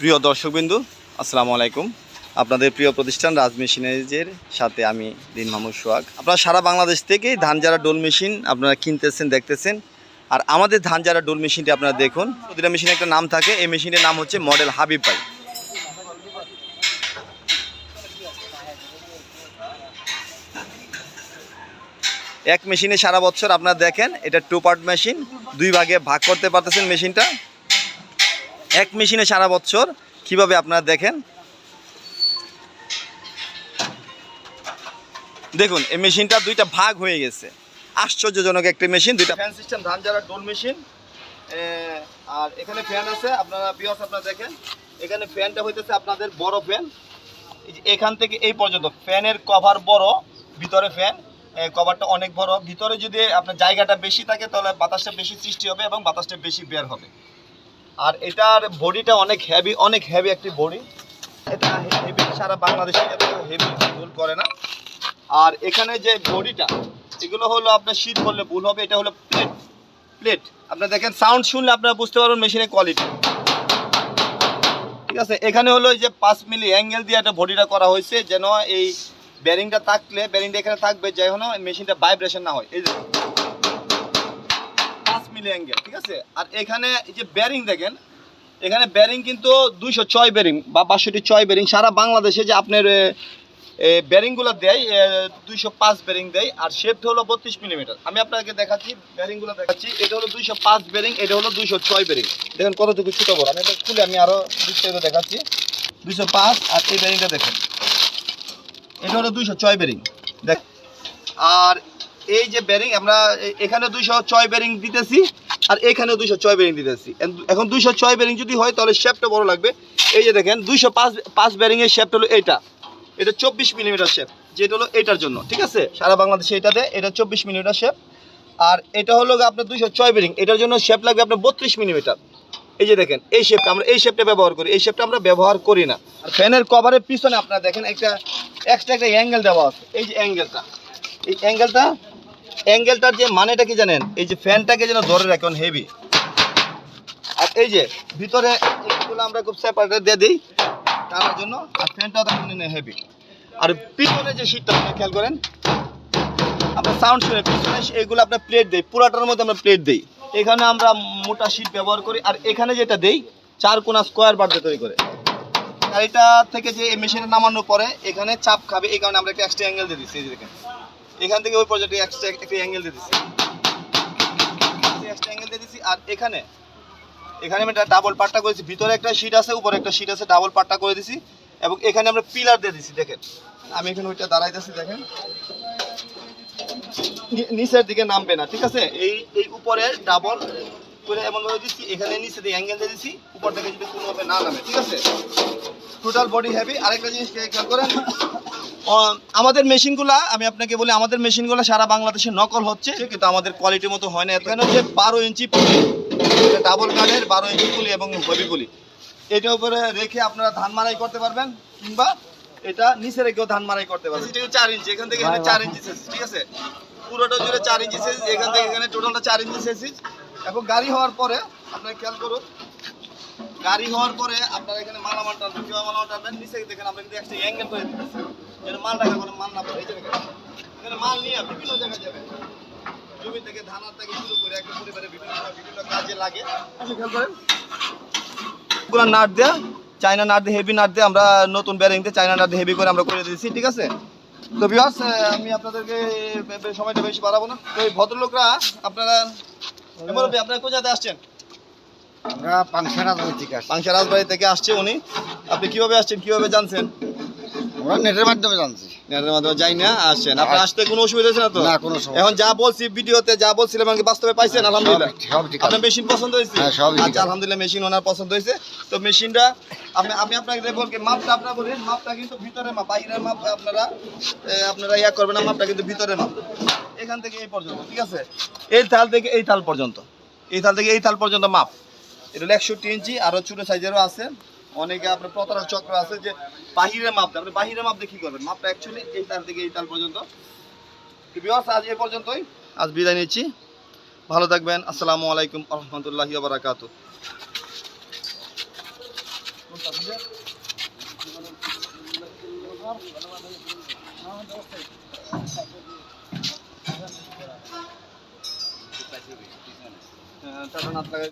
প্রিয় দর্শকবিন্দু, আসসালামু আলাইকুম। আপনাদের প্রিয় প্রতিষ্ঠান রাজ মেশিনারিজের সাথে আমি দিন মাহমুদ সোহাগ। আপনারা সারা বাংলাদেশ থেকেই ধান যারা ডোল মেশিন আপনারা কিনতেছেন, দেখতেছেন। আর আমাদের ধান যারা ডোল মেশিনটি আপনারা দেখুন। প্রতিটা মেশিনে একটা নাম থাকে, এই মেশিনের নাম হচ্ছে মডেল হাবিব ভাই। এক মেশিনে সারা বছর আপনারা দেখেন, এটা টু পার্ট মেশিন, দুই ভাগে ভাগ করতে পারতেছেন মেশিনটা। এক মেশিনে সারা বছর কীভাবে আপনারা দেখেন? দেখুন, এই মেশিনটা দুইটা ভাগ হয়ে গেছে। আশ্চর্যজনক একটি মেশিন, দুইটা ফ্যান সিস্টেম, ধান যারা ডোল মেশিন। আর এখানে ফ্যান আছে, আপনারা বিয়স আপনারা দেখেন। এখানে ফ্যানটা হইতেছে আপনাদের বড় ফ্যান। এখান থেকে এই পর্যন্ত, ফ্যানের কভার বড়, ভিতরে ফ্যান কভারটা অনেক বড়। ভিতরে যদি আপনার জায়গাটা বেশি থাকে, তাহলে বাতাসটা বেশি সৃষ্টি হবে এবং বাতাসটা বেশি বের হবে। আর এটার বডিটা অনেক হেভি অনেক হেভি একটি বডি। এটা হেভি সারা বাংলাদেশে হেভি ভুল করে না। আর এখানে যে বডিটা, এগুলো হলো আপনার শীত করলে ভুল হবে, এটা হলো প্লেট প্লেট আপনার দেখেন সাউন্ড শুনলে আপনারা বুঝতে পারবেন মেশিনের কোয়ালিটি ঠিক আছে, এখানে হলো এই যে পাঁচ মিলি অ্যাঙ্গেল দিয়ে একটা বডিটা করা হয়েছে, যেন এই ব্যারিংটা থাকলে ব্যারিংটা এখানে থাকবে যাই যেন মেশিনটা ভাইব্রেশন না হয়। এই মিলি অ্যাঙ্গেল ঠিক আছে? আর এখানে এই যে ব্যারিং দেখেন, এখানে ব্যারিং কিন্তু দুইশো ছয় ব্যারিং বা বাষট্টি ছয় ব্যারিং সারা বাংলাদেশে যে আপনার ব্যারিংগুলো দেয় দুইশো পাঁচ ব্যারিং দেয়, আর শেপটা হলো বত্রিশ মিলিমিটার আমি আপনাকে দেখাচ্ছি ব্যারিংগুলো দেখাচ্ছি, এটা হলো দুইশো পাঁচ ব্যারিং এটা হলো দুইশো ছয় ব্যারিং দেখেন কতটুকু ছোটো বড়। আমি এটা খুলে আমি আরও বিস্তারিত দেখাচ্ছি। দুইশো পাঁচ আর এই ব্যারিংটা দেখেন। এটা হলো দুইশো ছয় ব্যারিং দেখ। আর এই যে ব্যারিং আমরা এখানে দুইশো ছয় ব্যারিং দিতেছি আর এখানে দুইশো ছয় ব্যারিং দিতেছি। এখন দুইশো ছয় ব্যারিং যদি হয়, তাহলে শেপটা বড় লাগবে। এই যে দেখেন, দুইশো পাঁচ পাঁচ ব্যারিং এর শেপটা হলো এটা। এটা চব্বিশ মিলিমিটার শেপ যেটা হলো এটার জন্য, ঠিক আছে? সারা বাংলাদেশে এটা দেয় এটা চব্বিশ মিলিমিটার শেপ আর এটা হলো আপনার দুইশো ছয় ব্যারিং এটার জন্য শেপ লাগবে আপনার বত্রিশ মিলিমিটার এই যে দেখেন, এই শেপটা আমরা, এই শেপটা ব্যবহার করি, এই শেপটা আমরা ব্যবহার করি না। আর ফ্যানের কভারের পিছনে আপনারা দেখেন একটা এক্সট্রা একটা অ্যাঙ্গেল দেওয়া আছে। এই যে অ্যাঙ্গেলটা এই অ্যাঙ্গেলটা অ্যাঙ্গেলটার যে মানেটা কি জানেন? এই যে ফ্যানটাকে যেন ধরে রাখেন হেভি আর এই যে ভিতরে আমরা খুব সেপারেট দিয়ে দিই টানার জন্য আর ফ্যানটাও হেভি আর পিছনে যে শীটটা আপনি খেয়াল করেন, আপনার সাউন্ড শুনে পিছনে এগুলো আপনার প্লেট দেই পুরাটার মধ্যে আমরা প্লেট দিই। এখানে আমরা মোটা শীট ব্যবহার করি, আর এখানে যেটা দেই, চার কোনা স্কোয়ার বার তৈরি করে। এটা থেকে যে মেশিনে নামানোর পরে এখানে চাপ খাবে, এই কারণে আমরা একটা এক্সট্রা অ্যাঙ্গেল দিয়ে দিচ্ছি, এই এখান থেকে ওই পর্যন্ত এক্সট্রা একটা অ্যাঙ্গেল দিয়ে দিচ্ছি এক্সট্রা অ্যাঙ্গেল দিয়ে দিচ্ছি আর এখানে এখানে আমি একটা ডাবল পাট্টা করেছি। ভিতরে একটা শীট আছে, উপরে একটা শীট আছে ডাবল পাট্টা করে দিছি। এবং এখানে আমরা পিলার দিয়ে দিছি, দেখেন। আমি এখানে ওইটা দাঁড়াইতেছি, দেখেন। নিচের দিকে নামবে না, ঠিক আছে? এই এই উপরে ডাবল করে এমন ভাবে দিচ্ছি এখানে নিচে দিয়ে অ্যাঙ্গেল দিয়ে দিচ্ছি উপর থেকে যদি কোনোভাবে না নামে, ঠিক আছে? টোটাল বডি হেভি আরেকটা জিনিস খেয়াল করেন। আমাদের মেশিনগুলা আমি আপনাকে বলি আমাদের মেশিনগুলো সারা বাংলাদেশে নকল হচ্ছে কিন্তু আমাদের কোয়ালিটির মতো হয় না। এখানে হচ্ছে বারো ইঞ্চি পুলি ডাবল গার্ডের বারো ইঞ্চি পুলি এবং হেভি পুলি। এটার উপরে রেখে আপনারা ধান মারাই করতে পারবেন কিংবা এটা নিচে রেখেও ধান মারাই করতে পারবেন। এটা চার ইঞ্চি এখান থেকে এখানে চার ইঞ্চি ঠিক আছে? পুরোটা জুড়ে চার ইঞ্চি সাইজ এখান থেকে এখানে টোটালটা চার ইঞ্চি সাইজ এবং গাড়ি হওয়ার পরে আপনারা খেয়াল করুন গাড়ি হওয়ার পরে আপনারা এখানে মালামাল টানবেন মালামাল টানবেন নিচে দেখেন আমরা কিন্তু একটা অ্যাঙ্গেল করে দিতেছি যেন মাল রাখা মাল না পড়ে এই যে দেখেন এখানে মাল নিয়ে বিভিন্ন জায়গায় যাবে। জমি থেকে ধানার থেকে শুরু করে একটা পরিবারের বিভিন্ন বিভিন্ন কাজে লাগে। আপনি খেয়াল করেন। পুরো নাট দেয়া চায়না নাট দিয়ে হেভি নাট দিয়ে আমরা নতুন ব্যারিং দিয়ে চায়না নাট দিয়ে হেভি করে আমরা করে দিয়েছি ঠিক আছে? তো বিয়াস আমি আপনাদেরকে সময়টা বেশি বাড়াবো না। তো এই ভদ্রলোকরা আপনারা আপনারা কোথায় আসছেন? আমরা পাংশা রাজনৈতিক আসি পাংশা রাজবাড়ি থেকে আসছে উনি। আপনি কীভাবে আসছেন কীভাবে জানছেন? আমরা নেটের মাধ্যমে জানছি। নেটের মাধ্যমে যাই না আসছেন আপনার আসতে কোনো অসুবিধা হয়েছে না তো? না কোনো এখন যা বলছি ভিডিওতে যা বলছিলাম আমাকে বাস্তবে পাইছেন আলহামদুলিল্লাহ। সব- সব ঠিক। আছে আপনার মেশিন পছন্দ হয়েছে? সবই ঠিক। আচ্ছা আলহামদুলিল্লাহ মেশিন ওনার পছন্দ হয়েছে। তো মেশিনটা আমি আমি আপনাকে বলছি মাপটা আপনারা বলেন মাপটা কিন্তু ভিতরে মাপ বাইরের মাপ আপনারা আপনারা ইয়া করবেন না মাপটা কিন্তু ভিতরে মাপ। এখান থেকে এই পর্যন্ত ঠিক আছে? এই থাল থেকে এই থাল পর্যন্ত। এই থাল থেকে এই থাল পর্যন্ত মাপ। এটা হলো একষট্টি ইঞ্চি আরও ছোটো সাইজেরও আছে। অনেকে আপনার প্রতারক চক্র আছে যে বাহিরে মাপ দেয়। আপনি বাহিরে মাপ দেখি করবেন? মাপটা অ্যাকচুয়ালি এই তার থেকে এই তার পর্যন্ত। আজ এ পর্যন্তই। আজ বিদায় নিচ্ছি। ভালো থাকবেন। আসসালামু আলাইকুম রহমতুল্লাহি বারাকাতু হ্যাঁ, টাটা নাথ